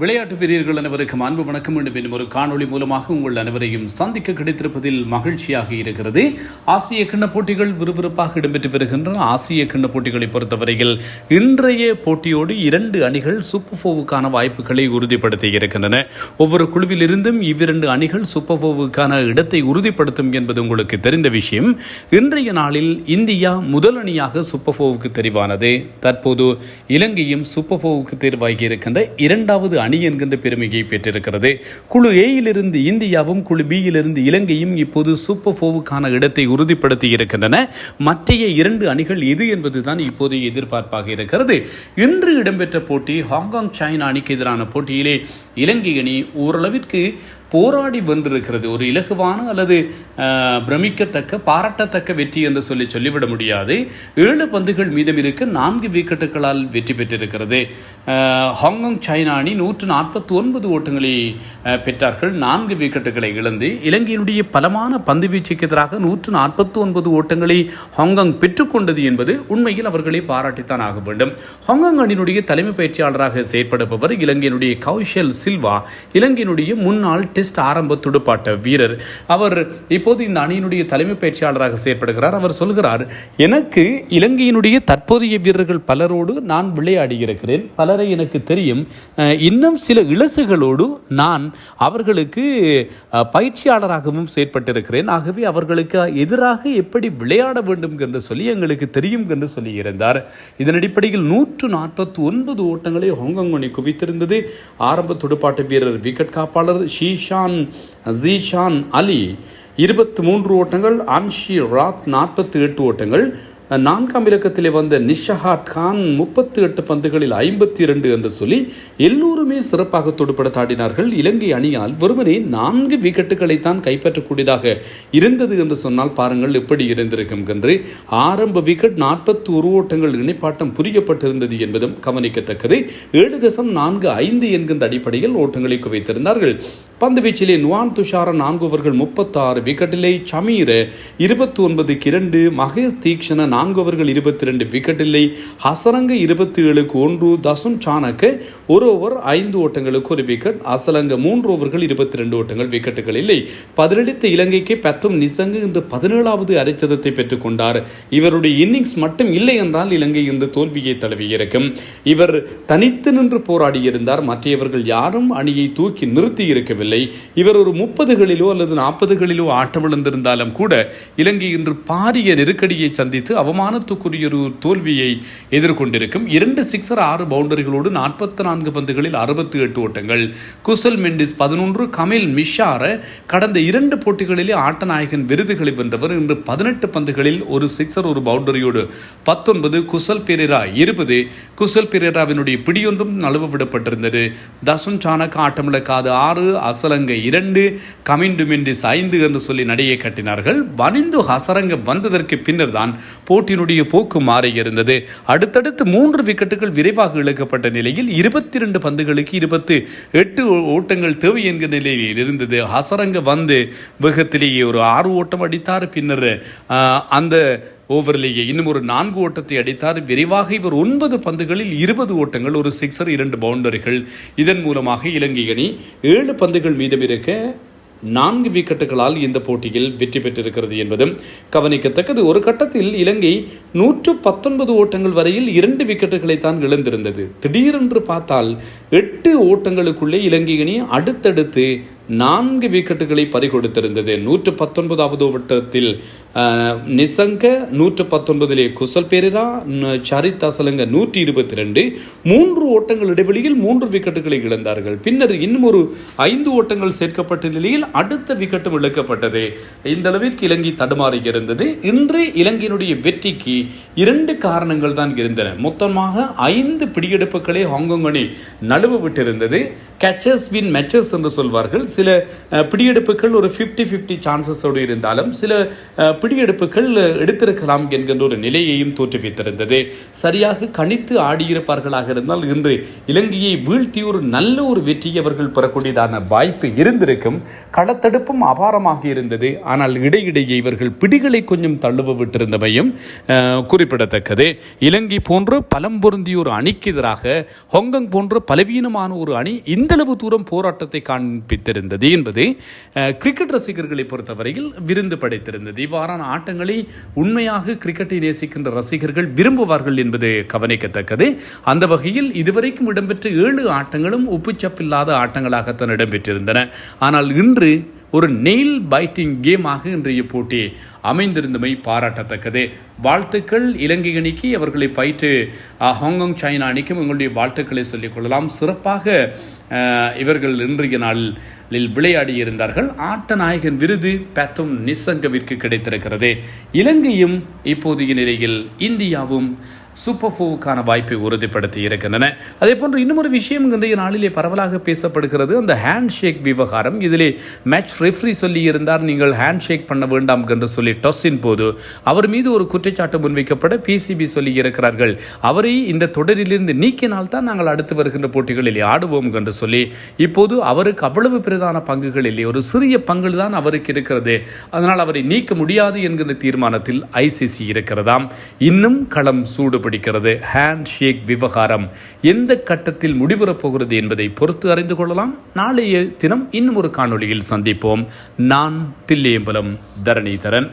விளையாட்டு பிரியர்கள் அனைவருக்கும் அன்பு வணக்கம். வேண்டும் இன்னும் ஒரு காணொளி மூலமாக உங்கள் அனைவரையும் சந்திக்க கிடைத்திருப்பதில் மகிழ்ச்சியாக இருக்கிறது. ஆசிய கிண்ண போட்டிகள் விறுவிறுப்பாக இடம்பெற்று வருகின்றன. ஆசிய கிண்ண போட்டிகளை பொறுத்தவரையில் இன்றைய போட்டியோடு இரண்டு அணிகள் சூப்பர் ஃபோவுக்கான வாய்ப்புகளை உறுதிப்படுத்தி இருக்கின்றன. ஒவ்வொரு குழுவிலிருந்தும் இவ்விரண்டு அணிகள் சூப்பர் ஃபோவுக்கான இடத்தை உறுதிப்படுத்தும் என்பது உங்களுக்கு தெரிந்த விஷயம். இன்றைய நாளில் இந்தியா முதல் அணியாக சூப்பர் ஃபோவுக்கு தெரிவானது. தற்போது இலங்கையும் சூப்பர் ஃபோவுக்கு தேர்வாகி இருக்கின்ற இரண்டாவது அணி என்கின்ற பெருமையை பெற்றிருக்கிறது. குழு ஏயிலிருந்து இந்தியாவும் குழு பியிலிருந்து இலங்கையும் இப்போது சூப்பர் ஃபோவுக்கான இடத்தை உறுதிப்படுத்தி இருக்கின்றன. மற்றைய இரண்டு அணிகள் இது என்பதுதான் இப்போதைய எதிர்பார்ப்பாக இருக்கிறது. இன்று இடம்பெற்ற போட்டி ஹாங்காங் சைனா அணிக்கு எதிரான போட்டியிலே இலங்கை அணி ஓரளவிற்கு போராடி வென்றிருக்கிறது. ஒரு இலகுவான அல்லது பிரமிக்கத்தக்க பாராட்டத்தக்க வெற்றி என்று சொல்லி சொல்லிவிட முடியாது. ஏழு பந்துகள் மீதம் இருக்க. நான்கு விக்கெட்டுகளால் வெற்றி பெற்றிருக்கிறது. ஹாங்காங் சைனா அணி நூற்று நாற்பத்தி ஒன்பது ஓட்டங்களை பெற்றார்கள். நான்கு விக்கெட்டுகளை இழந்து இலங்கையினுடைய பலமான பந்து வீச்சுக்கு எதிராக நூற்று நாற்பத்தி ஒன்பது ஓட்டங்களை ஹாங்காங் பெற்றுக்கொண்டது என்பது உண்மையில் அவர்களை பாராட்டித்தான் ஆக வேண்டும். ஹாங்காங் அணியினுடைய தலைமை பயிற்சியாளராக செயற்படுபவர் இலங்கையினுடைய கௌஷல் சில்வா. இலங்கையினுடைய முன்னாள் டெஸ்ட் ஆரம்ப துடுப்பாட்ட வீரர். அவர் இப்போது இந்த அணியினுடைய தலைமை பயிற்சியாளராக செயற்படுகிறார். அவர் சொல்கிறார் எனக்கு இலங்கையினுடைய தற்போதைய வீரர்கள் பலரோடு நான் விளையாடி இருக்கிறேன். பலரை எனக்கு தெரியும். இன்னும் சில இலசுகளோடு நான் அவர்களுக்கு பயிற்சியாளராகவும் செயற்பட்டிருக்கிறேன். ஆகவே அவர்களுக்கு எதிராக எப்படி விளையாட வேண்டும் என்று சொல்லி எங்களுக்கு தெரியும் என்று சொல்லியிருந்தார் இதன் அடிப்படையில் நூற்று நாற்பத்தி ஒன்பது ஓட்டங்களை ஹாங்காங் அணி குவித்திருந்தது. ஆரம்ப துடுப்பாட்ட வீரர் விக்கெட் காப்பாளர் ஷீ ஜீஷான் அலி இருபத்தி மூன்று ஓட்டங்கள் அன்ஷி ராத் நாற்பத்தி எட்டு ஓட்டங்கள். நான்காம் இலக்கத்திலே வந்த நிஷஹாட் கான் முப்பத்தி எட்டு பந்துகளில் ஐம்பத்தி இரண்டு என்று சொல்லி எல்லோருமே சிறப்பாக தொடுபட இலங்கை அணியால் வெறுமனே நான்கு விக்கெட்டுகளை தான் கைப்பற்றக்கூடியதாக இருந்தது என்று சொன்னால் பாருங்கள் எப்படி இருந்திருக்கும் என்று. ஆரம்ப விக்கெட் நாற்பத்தி ஒரு ஓட்டங்கள் இணைப்பாட்டம் புரியப்பட்டிருந்தது என்பதும் கவனிக்கத்தக்கது. ஏழு தசம் நான்கு ஐந்து என்கின்ற அடிப்படையில் ஓட்டங்களை குவைத்திருந்தார்கள். பந்து வீச்சிலே நுவான் துஷார நான்குவர்கள் முப்பத்தாறு விக்கெட்டிலே சமீர இருபத்தி ஒன்பதுக்கு இரண்டு மகேஷ் தீக்ஷண நான்கு ஓவர்கள் இருபத்தி ரெண்டு விக்கெட்டில்லை ஹசரங்க இருபத்தி ஏழுக்கு ஒன்று தசுன் சாணக்க ஒரு ஓவர் ஐந்து ஓட்டங்களுக்கு ஒரு விக்கெட் அசலங்க மூன்று ஓவர்கள் இருபத்தி ரெண்டு ஓட்டங்கள் விக்கெட்டுகள் இல்லை பதிலளித்த இலங்கைக்கு பத்தும் நிசங்கு இன்று பதினேழாவது அரைச்சதத்தை பெற்றுக் கொண்டார். இவருடைய இன்னிங்ஸ் மட்டும் இல்லை என்றால் இலங்கை இன்று தோல்வியை தழுவியிருக்கும் இவர் தனித்து நின்று போராடியிருந்தார் மற்றவர்கள் யாரும் அணியை தூக்கி நிறுத்தி இருக்கவில்லை. இவர் ஒரு முப்பதுகளிலோ அல்லது நாற்பதுகளிலோ ஆட்டமிழந்திருந்தாலும் கூட இலங்கை இன்று பாரிய நெருக்கடியை சந்தித்து அவமானத்துக்குரிய ஒரு தோல்வியை எதிர்கொண்டிருக்கும். இரண்டு சிக்ஸர் ஆறு பவுண்டரிகளோடு நாற்பத்தி நான்கு பந்துகளில் அறுபத்தி எட்டு ஓட்டங்கள். குசல் மெண்டிஸ் பதினொன்று கமில் மிஷார கடந்த இரண்டு போட்டிகளிலே ஆட்டநாயகன் விருதுகளை வென்றவர். இன்று பதினெட்டு பந்துகளில் ஒரு சிக்ஸர் ஒரு பவுண்டரியோடு பத்தொன்பது குசல் பெரேரா இருபது. குசல் பெரேராவினுடைய பிடியொன்றும் நழுவ விடப்பட்டிருந்தது. தசுன் சானக் ஆட்டமிழக்காது. ஆறு ஹசரங்க இரண்டு கமிண்டு மெண்டிஸ் ஐந்து என்று சொல்லி நடையை கட்டினார்கள். வனிந்து ஹசரங்க வந்ததற்கு பின்னர் தான் போட்டியினுடைய போக்கு மாறியிருந்தது. அடுத்தடுத்து மூன்று விக்கெட்டுகள் விரைவாக இழக்கப்பட்ட நிலையில் இருபத்தி ரெண்டு பந்துகளுக்கு இருபத்து எட்டு ஓட்டங்கள் தேவை என்கிற நிலையில் இருந்தது. ஹசரங்க வந்து வேகத்திலேயே ஒரு ஆறு ஓட்டம் அடித்தார். பின்னர் அந்த ஓவரிலேயே இன்னும் ஒரு நான்கு ஓட்டத்தை அடித்தார். விரைவாக இவர் ஒன்பது பந்துகளில் இருபது ஓட்டங்கள் ஒரு சிக்ஸர் இரண்டு பவுண்டரிகள். இதன் மூலமாக இலங்கை அணி ஏழு பந்துகள் மீதம் இருக்க நான்கு விக்கெட்டுகளால் இந்த போட்டியில் வெற்றி பெற்றிருக்கிறது என்பதும் கவனிக்கத்தக்கது. ஒரு கட்டத்தில் இலங்கை நூற்று பத்தொன்பது ஓட்டங்கள் வரையில் இரண்டு விக்கெட்டுகளை தான் இழந்திருந்தது. திடீரென்று பார்த்தால் எட்டு ஓட்டங்களுக்குள்ளே இலங்கை அணி அடுத்தடுத்து நான்கு விக்கெட்டுகளை பறிகொடுத்திருந்தது. நூற்று பத்தொன்பதாவது ஓட்டத்தில் நிசங்க நூற்று பத்தொன்பதிலே குசல் பேரிரா சரித் அசலங்க நூற்றி இருபத்தி ரெண்டு மூன்று ஓட்டங்கள் இடைவெளியில் மூன்று விக்கெட்டுகளை இழந்தார்கள். பின்னர் இன்னும் ஒரு ஐந்து ஓட்டங்கள் சேர்க்கப்பட்ட நிலையில் அடுத்த விக்கெட்டும் இழக்கப்பட்டது இந்த அளவிற்கு இலங்கை தடுமாறி இருந்தது. இன்று இலங்கையினுடைய வெற்றிக்கு இரண்டு காரணங்கள் தான் இருந்தன. மொத்தமாக ஐந்து பிடியெடுப்புகளை ஹாங்காங் அணி நழுவ விட்டிருந்தது. கேச்சர்ஸ் வின் மேட்சஸ் என்று சொல்வார்கள். சில பிடியெடுப்புகள் ஒரு 50 50 சான்சஸோடு இருந்தாலும் சில பிடியெடுப்புகள் எடுத்திருக்கலாம் என்கின்ற ஒரு நிலையையும் தோற்றுவித்திருந்தது. சரியாக கணித்து ஆடியிருப்பார்களாக இருந்தால் இன்று இலங்கையை வீழ்த்தி ஒரு நல்ல ஒரு வெற்றியை அவர்கள் பெறக்கூடியதான வாய்ப்பு இருந்திருக்கும். களத்தடுப்பும் அபாரமாக இருந்தது. ஆனால் இடையிடையே இவர்கள் பிடிகளை கொஞ்சம் தள்ளுவ விட்டிருந்தமையும் குறிப்பிடத்தக்கது. இலங்கை போன்ற பலம் பொருந்திய ஒரு அணிக்கு எதிராக ஹாங்காங் போன்ற பலவீனமான ஒரு அணி இந்தளவு தூரம் போராட்டத்தை காண்பித்திருந்தது. என்பது கிரிக்கெட் ரசிகர்களை பொறுத்தவரையில் விருந்து படைத்திருந்தது. இவ்வாறான ஆட்டங்களை உண்மையாக கிரிக்கெட்டை நேசிக்கின்ற ரசிகர்கள் விரும்புவார்கள் என்பது கவனிக்கத்தக்கது. அந்த வகையில் இதுவரைக்கும் இடம்பெற்ற ஏழு ஆட்டங்களும் உப்புச்சப்பில்லாத ஆட்டங்களாகத்தான் இடம்பெற்றிருந்தன. ஆனால் இன்று ஒரு நெயில் பைட்டிங் கேமாக இன்றைய போட்டி அமைந்திருந்தமை பாராட்டத்தக்கது. வாழ்த்துக்கள் இலங்கை அணிக்கு அவர்களை பயிற்று ஹாங்காங் சைனா அணிக்கும் எங்களுடைய வாழ்த்துக்களை சொல்லிக் கொள்ளலாம். சிறப்பாக இவர்கள் இன்றைய நாளில் விளையாடி இருந்தார்கள். ஆட்ட நாயகன் விருது பேத்தும் நிசங்கவிற்கு கிடைத்திருக்கிறது. இலங்கையும் இப்போதைய நிலையில் இந்தியாவும் சூப்பர் ஃபோவுக்கான வாய்ப்பை உறுதிப்படுத்தி இருக்கின்றன. அதே போன்று இன்னும் விஷயம் இன்றைய நாளிலே பரவலாக பேசப்படுகிறது. அந்த ஹேண்ட் ஷேக் விவகாரம். இதிலே மேட்ச் ரெஃப்ரி சொல்லி இருந்தார் நீங்கள் ஹேண்ட் ஷேக் பண்ண வேண்டாம் என்று சொல்லி டொஸின் போது அவர் மீது ஒரு குற்றச்சாட்டு முன்வைக்கப்பட பிசிபி சொல்லி இருக்கிறார்கள் அவரை இந்த தொடரிலிருந்து நீக்கினால் தான் நாங்கள் அடுத்து வருகின்ற போட்டிகளில் ஆடுவோம் என்று சொல்லி இப்போது அவருக்கு அவ்வளவு பிரதான பங்குகள் இல்லை ஒரு சிறிய பங்கு தான் அவருக்கு இருக்கிறது. அதனால் அவரை நீக்க முடியாது என்கிற தீர்மானத்தில் ஐசிசி இருக்கிறதாம். இன்னும் களம் சூடு பிடிக்கிறது ஹேண்ட் ஷேக் விவகாரம். எந்த கட்டத்தில் முடிவுறப் போகிறது என்பதை பொறுத்து அறிந்து கொள்ளலாம். நாளைய தினம் இன்னும் ஒரு காணொளியில் சந்திப்போம். நான் தில்லியம்பலம் தரணிதரன்.